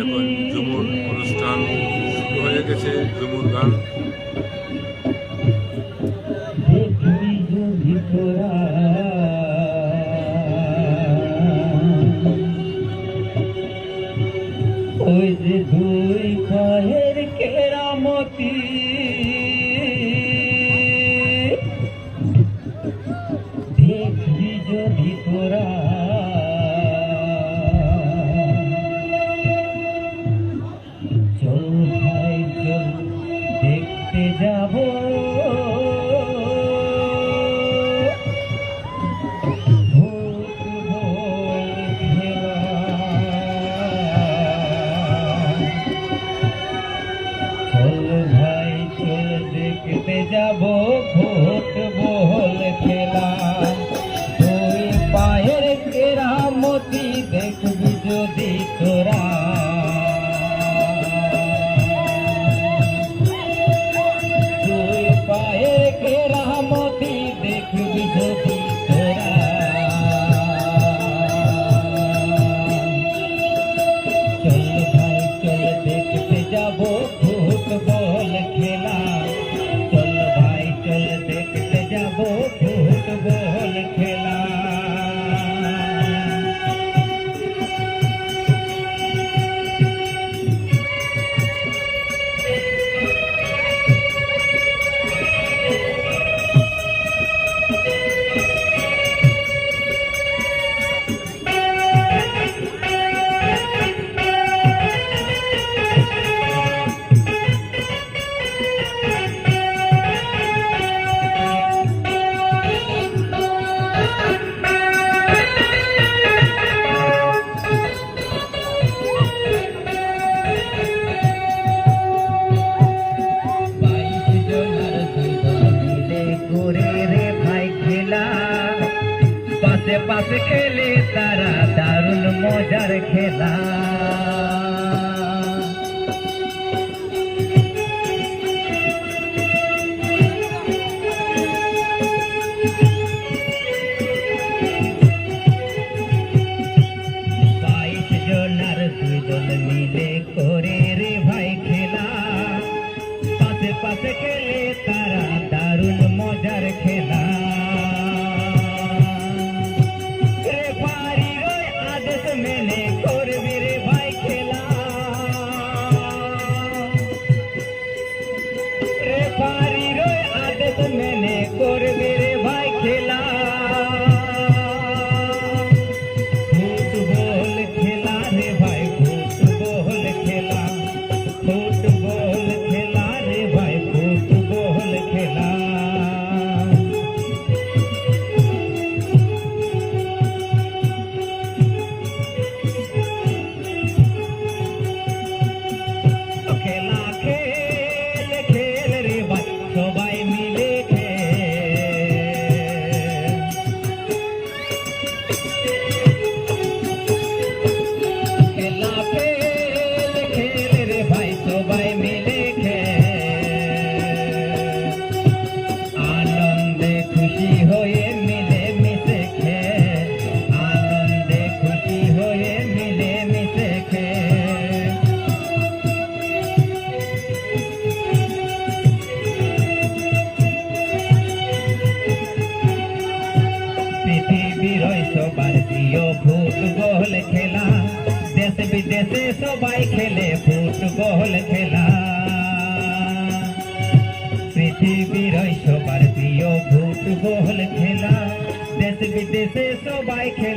এখন জুমুর অনুষ্ঠান শুরু হয়ে গেছে জুমুর গান। ওই যে দুই the ball. তাস খেলে তারা দারুণ মজার খেলা। দুজন মিলে করে রে ভাই খেলা। পাশে পাশে খেলে তারা দারুণ মজার খেলা। প্রিয় ফুটবল খেলা। দেশ বিদেশে সবাই খেলে ফুটবল খেলা। পৃথিবীর সবার প্রিয় ফুটবল খেলা। দেশ বিদেশে সবাই খেলে